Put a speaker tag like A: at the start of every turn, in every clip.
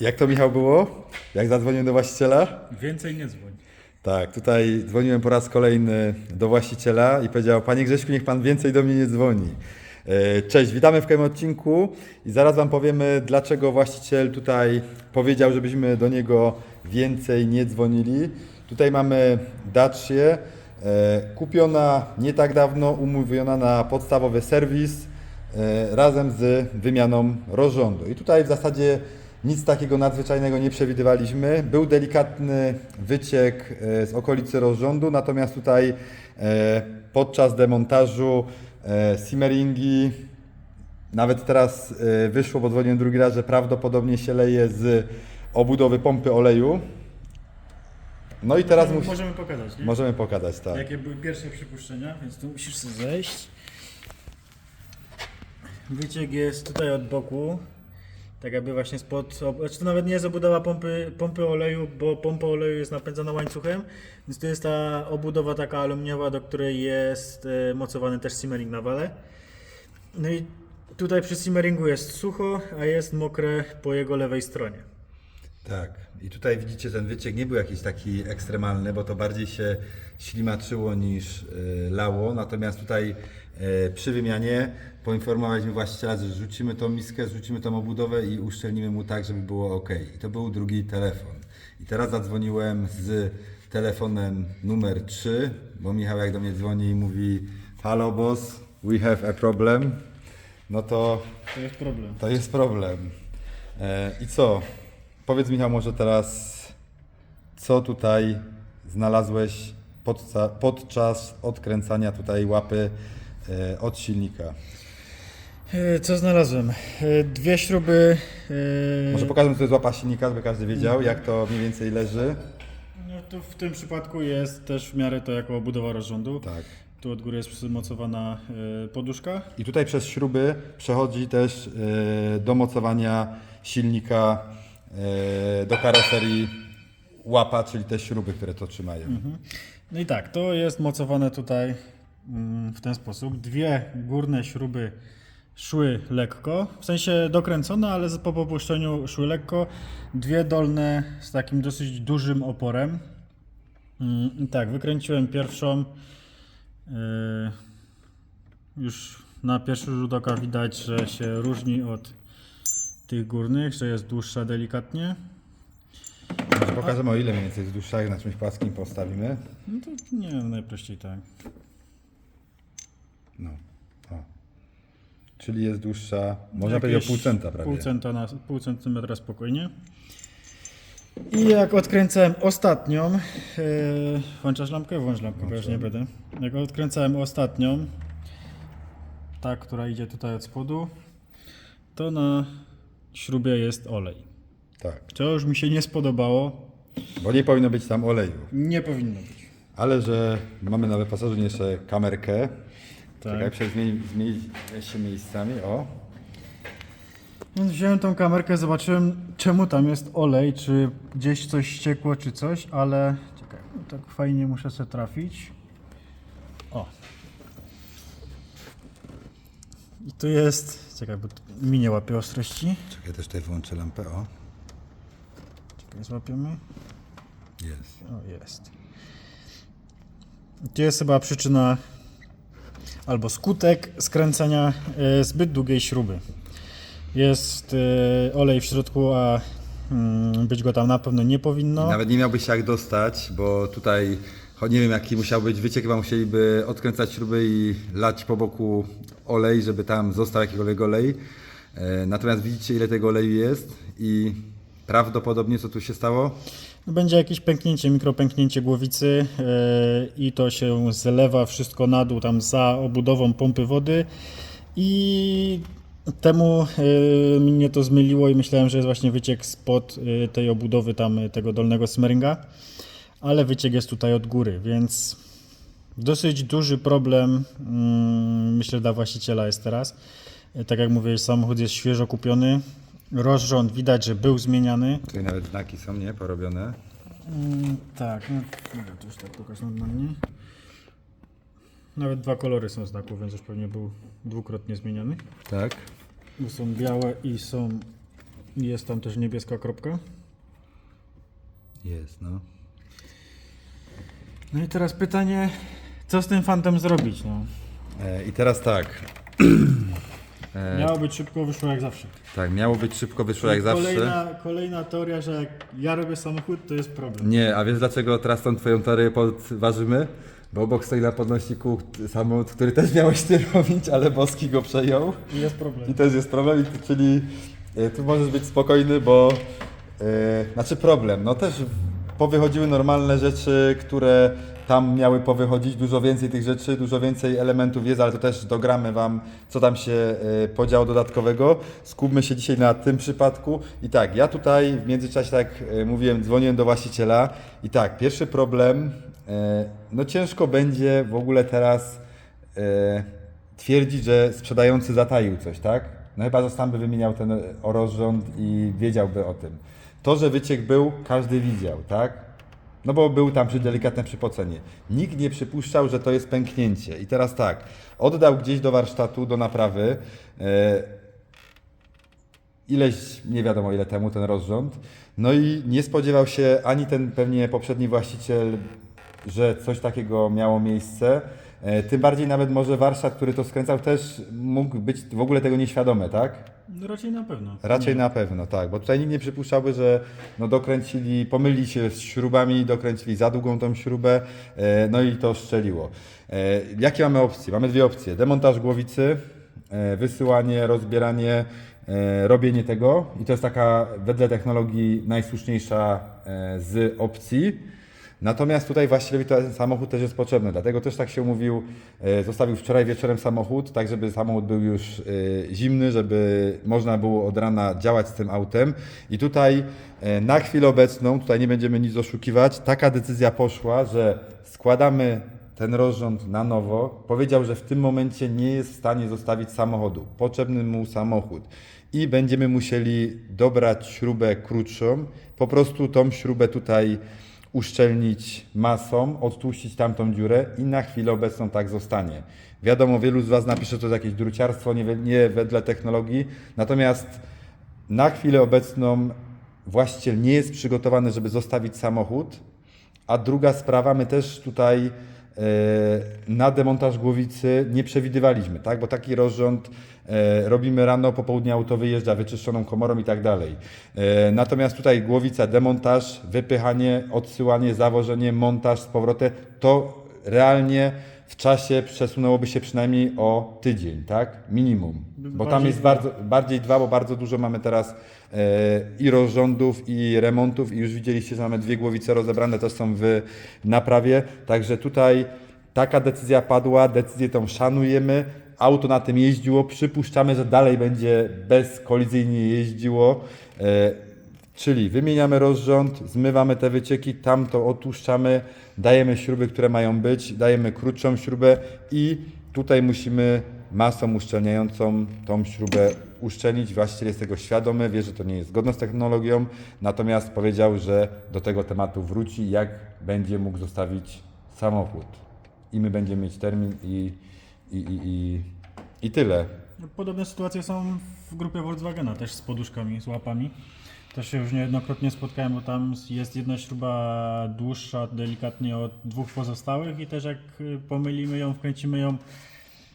A: Jak to Michał było? Jak zadzwoniłem do właściciela?
B: Więcej nie dzwoń.
A: Tak, tutaj dzwoniłem po raz kolejny do właściciela i powiedział, panie Grześku, niech pan więcej do mnie nie dzwoni. E, Cześć, witamy w kolejnym odcinku i zaraz wam powiemy, dlaczego właściciel tutaj powiedział, żebyśmy do niego więcej nie dzwonili. Tutaj mamy Dacię, e, kupiona nie tak dawno, umówiona na podstawowy serwis e, razem z wymianą rozrządu. I tutaj w zasadzie nic takiego nadzwyczajnego nie przewidywaliśmy. Był delikatny wyciek e, z okolicy rozrządu, natomiast tutaj e, podczas demontażu e, simmeringi, nawet teraz wyszło, bo dzwoniłem drugi raz, że prawdopodobnie się leje z obudowy pompy oleju. No i teraz musi,
B: Możemy pokazać, nie?
A: możemy pokazać, tak.
B: Jakie były pierwsze przypuszczenia, więc tu musisz sobie zejść. Wyciek jest tutaj od boku. Tak jakby właśnie spod, znaczy to nawet nie jest obudowa pompy, pompy oleju, bo pompa oleju jest napędzana łańcuchem, więc to jest ta obudowa taka aluminiowa, do której jest e, mocowany też simmering na wale. No i tutaj przy simmeringu jest sucho, a jest mokre po jego lewej stronie.
A: Tak. I tutaj widzicie, ten wyciek nie był jakiś taki ekstremalny, bo to bardziej się ślimaczyło niż y, lało. Natomiast tutaj przy wymianie poinformowaliśmy właściciela, że rzucimy tą miskę, rzucimy tą obudowę i uszczelnimy mu tak, żeby było ok. I to był drugi telefon. I teraz zadzwoniłem z telefonem numer 3, bo Michał jak do mnie dzwoni i mówi Halo boss, we have a problem. No to
B: To jest problem.
A: to jest problem. E, I co? Powiedz Michał może teraz, co tutaj znalazłeś podczas odkręcania tutaj łapy e, od silnika.
B: E, Co znalazłem? E, Dwie śruby. e,
A: Może pokażemy, co jest łapa silnika, żeby każdy wiedział, jak to mniej więcej leży.
B: No to w tym przypadku jest też w miarę to jako obudowa rozrządu.
A: Tak.
B: Tu od góry jest przymocowana e, poduszka.
A: I tutaj przez śruby przechodzi też e, do mocowania silnika e, do karoserii łapa, czyli te śruby, które to trzymają.
B: No i tak, to jest mocowane tutaj w ten sposób. Dwie górne śruby szły lekko, w sensie dokręcone, ale po popuszczeniu szły lekko. Dwie dolne z takim dosyć dużym oporem. Mm, I tak, wykręciłem pierwszą. Yy, już na pierwszy rzut oka widać, że się różni od tych górnych, że jest dłuższa delikatnie.
A: Pokażemy o ile mniej więcej jest dłuższa, jak na czymś płaskim postawimy.
B: No to nie wiem, najprościej tak.
A: No. O. Czyli jest dłuższa, można powiedzieć o pół centa prawie.
B: Pół, centa na, pół centymetra spokojnie. I jak odkręcałem ostatnią, yy, włączasz lampkę? Włącz lampkę, bo już nie będę. Jak odkręcałem ostatnią, ta, która idzie tutaj od spodu, to na śrubie jest olej.
A: Tak.
B: To już mi się nie spodobało.
A: Bo nie powinno być tam oleju.
B: Nie powinno być.
A: Ale że mamy na wyposażeniu jeszcze kamerkę.
B: Tak.
A: Czekaj, przecież się miejscami. O.
B: Więc wziąłem tą kamerkę, zobaczyłem czemu tam jest olej, czy gdzieś coś ściekło, czy coś, ale czekaj, no tak fajnie muszę sobie trafić. O. I tu jest, czekaj, bo mi nie łapie ostrości.
A: Czekaj, też tutaj włączę lampę. O.
B: Czekaj, złapiemy.
A: Jest.
B: O, jest. Tu jest chyba przyczyna albo skutek skręcania e, zbyt długiej śruby. Jest e, olej w środku, a mm, być go tam na pewno nie powinno.
A: Nawet nie miałbyś się jak dostać, bo tutaj nie wiem jaki musiał być wyciek, chyba musieliby odkręcać śruby i lać po boku olej, żeby tam został jakikolwiek olej. E, Natomiast widzicie ile tego oleju jest i prawdopodobnie co tu się stało?
B: Będzie jakieś pęknięcie, mikropęknięcie głowicy e, i to się zlewa wszystko na dół tam za obudową pompy wody i temu e, mnie to zmyliło i myślałem, że jest właśnie wyciek spod e, tej obudowy tam tego dolnego smeringa, ale wyciek jest tutaj od góry, więc dosyć duży problem mm, myślę dla właściciela jest teraz. Tak jak mówię, samochód jest świeżo kupiony. Rozrząd widać, że był zmieniany.
A: Tutaj nawet znaki są, nie? Porobione.
B: Mm, tak, no, to już tak pokaż normalnie. Nawet dwa kolory są znaków, więc już pewnie był dwukrotnie zmieniony.
A: Tak.
B: Bo są białe i są Jest tam też niebieska kropka.
A: Jest, no.
B: No i teraz pytanie, co z tym fantem zrobić? No.
A: E, I teraz tak. E,
B: Miało być szybko, wyszło jak zawsze.
A: tak, miało być szybko, wyszło jak zawsze.
B: Kolejna, kolejna teoria, że jak ja robię samochód, to jest problem.
A: Nie, a wiesz dlaczego teraz tą twoją teorię podważymy? Bo obok stoi na podnośniku samochód, który też miałeś ty robić, ale Boski go przejął.
B: I jest problem.
A: I też jest problem, i tu- czyli e, tu możesz być spokojny, bo e, znaczy problem, no też powychodziły normalne rzeczy, które tam miały powychodzić, dużo więcej tych rzeczy, dużo więcej elementów jest, ale to też dogramy Wam, co tam się e, podziało dodatkowego. Skupmy się dzisiaj na tym przypadku. I tak, ja tutaj w międzyczasie, tak e, mówiłem, dzwoniłem do właściciela i tak, pierwszy problem, e, no ciężko będzie w ogóle teraz twierdzić, że sprzedający zataił coś, tak? No chyba, że sam by wymieniał ten orozrząd i wiedziałby o tym. To, że wyciek był, każdy widział, tak? No bo był tam przy delikatne przypocenie. Nikt nie przypuszczał, że to jest pęknięcie. I teraz tak, oddał gdzieś do warsztatu, do naprawy, e, ileś, nie wiadomo ile temu, ten rozrząd. No i nie spodziewał się ani ten pewnie poprzedni właściciel, że coś takiego miało miejsce. E, Tym bardziej nawet może warsztat, który to skręcał, też mógł być w ogóle tego nieświadomy, tak?
B: No raczej na pewno.
A: Raczej na pewno, tak, bo tutaj nikt nie przypuszczałby, że no dokręcili, pomylili się z śrubami, dokręcili za długą tą śrubę, e, no i to szczeliło. E, jakie mamy opcje? Mamy dwie opcje. Demontaż głowicy, wysyłanie, rozbieranie, robienie tego i to jest taka wedle technologii najsłuszniejsza z opcji. Natomiast tutaj właściwie ten samochód też jest potrzebny, dlatego też tak się umówił, e, zostawił wczoraj wieczorem samochód, tak żeby samochód był już e, zimny, żeby można było od rana działać z tym autem. I tutaj e, na chwilę obecną, tutaj nie będziemy nic oszukiwać, taka decyzja poszła, że składamy ten rozrząd na nowo. Powiedział, że w tym momencie nie jest w stanie zostawić samochodu. Potrzebny mu samochód. I będziemy musieli dobrać śrubę krótszą, po prostu tą śrubę tutaj uszczelnić masą, odtłuścić tamtą dziurę i na chwilę obecną tak zostanie. Wiadomo, wielu z Was napisze, że to jakieś druciarstwo, nie, nie wedle technologii, natomiast na chwilę obecną właściciel nie jest przygotowany, żeby zostawić samochód, a druga sprawa, my też tutaj na demontaż głowicy nie przewidywaliśmy, tak? bo taki rozrząd e, robimy rano, po południu auto wyjeżdża wyczyszczoną komorą i tak dalej. E, Natomiast tutaj głowica, demontaż, wypychanie, odsyłanie, zawożenie, montaż z powrotem, to realnie w czasie przesunęłoby się przynajmniej o tydzień, tak? Minimum. Bo tam jest bardzo, bardziej dwa, bo bardzo dużo mamy teraz e, i rozrządów, i remontów, i już widzieliście, że mamy dwie głowice rozebrane, też są w naprawie. Także tutaj taka decyzja padła, decyzję tą szanujemy. Auto na tym jeździło, przypuszczamy, że dalej będzie bezkolizyjnie jeździło. E, Czyli wymieniamy rozrząd, zmywamy te wycieki, tam to otłuszczamy, dajemy śruby, które mają być, dajemy krótszą śrubę i tutaj musimy masą uszczelniającą tą śrubę uszczelnić. Właściciel jest tego świadomy, wie, że to nie jest zgodne z technologią, natomiast powiedział, że do tego tematu wróci, jak będzie mógł zostawić samochód. I my będziemy mieć termin i, i, i, i, i tyle.
B: Podobne sytuacje są w grupie Volkswagena, też z poduszkami, z łapami. Też się już niejednokrotnie spotkałem, bo tam jest jedna śruba dłuższa delikatnie od dwóch pozostałych i też jak y, pomylimy ją, wkręcimy ją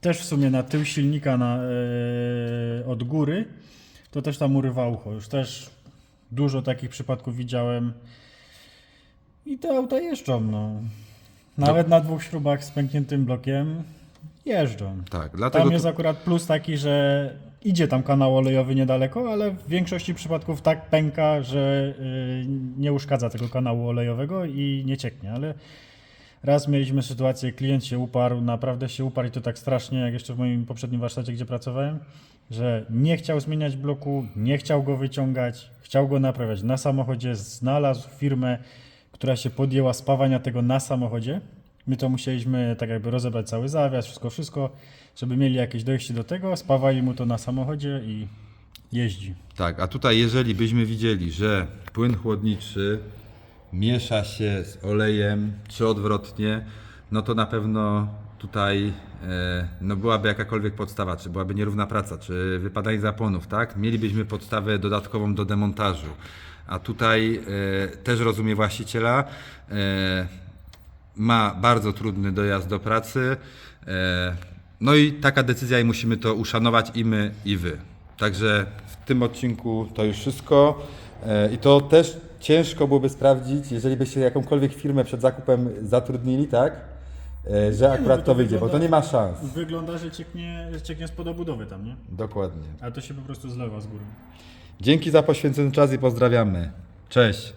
B: też w sumie na tył silnika na, e, od góry, to też tam urywa ucho. Już też dużo takich przypadków widziałem i te auta jeżdżą. No. Nawet na dwóch śrubach z pękniętym blokiem jeżdżą.
A: Tak,
B: Tam jest akurat plus taki, że idzie tam kanał olejowy niedaleko, ale w większości przypadków tak pęka, że y, nie uszkadza tego kanału olejowego i nie cieknie, ale raz mieliśmy sytuację, klient się uparł, naprawdę się uparł i to tak strasznie, jak jeszcze w moim poprzednim warsztacie, gdzie pracowałem, że nie chciał zmieniać bloku, nie chciał go wyciągać, chciał go naprawiać na samochodzie, znalazł firmę, która się podjęła spawania tego na samochodzie. My to musieliśmy tak jakby rozebrać cały zawias, wszystko, wszystko, żeby mieli jakieś dojście do tego, spawali mu to na samochodzie i jeździ.
A: Tak, a tutaj jeżeli byśmy widzieli, że płyn chłodniczy miesza się z olejem, czy odwrotnie, no to na pewno tutaj e, no byłaby jakakolwiek podstawa, czy byłaby nierówna praca, czy wypadanie zaponów, tak? Mielibyśmy podstawę dodatkową do demontażu. A tutaj e, też rozumie właściciela, e, ma bardzo trudny dojazd do pracy. e, No i taka decyzja i musimy to uszanować i my, i wy. Także w tym odcinku to już wszystko. E, I to też ciężko byłoby sprawdzić, jeżeli byście jakąkolwiek firmę przed zakupem zatrudnili, tak? E, Że
B: no
A: akurat
B: to
A: to wyjdzie, bo to
B: wygląda-
A: nie ma szans.
B: Wygląda, że cieknie, cieknie spod obudowy tam, nie?
A: Dokładnie.
B: Ale to się po prostu zlewa z góry.
A: Dzięki za poświęcony czas i pozdrawiamy. Cześć.